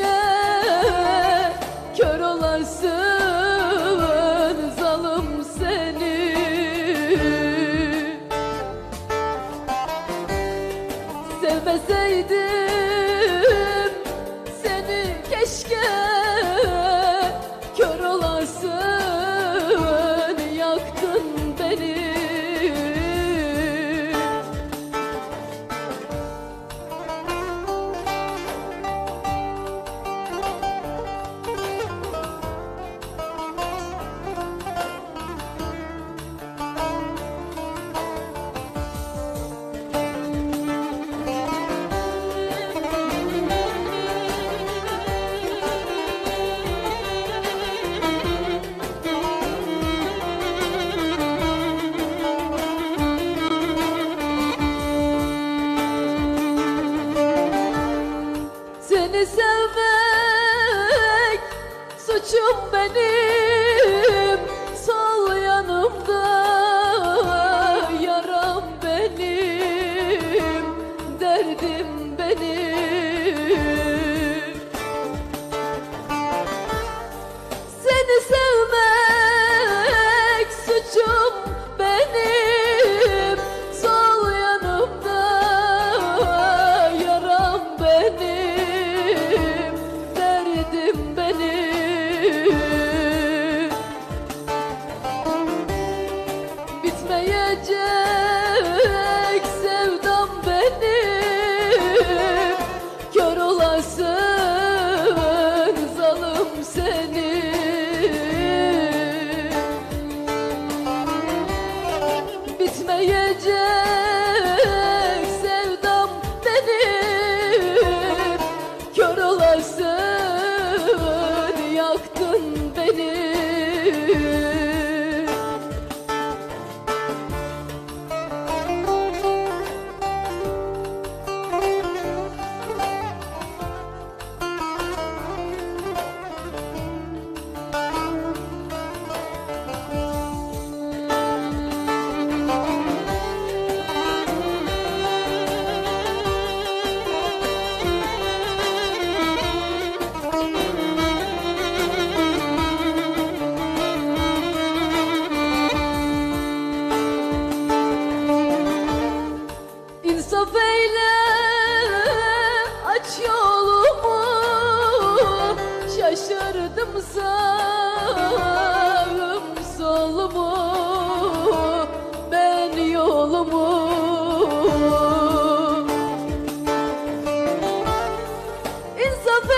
niye kör olasın zalım seni. Sevmeseydim seni keşke benim Sal yanımda Yaram benim Derdim benim. Yalnızım solumu ben yolumu İnsaf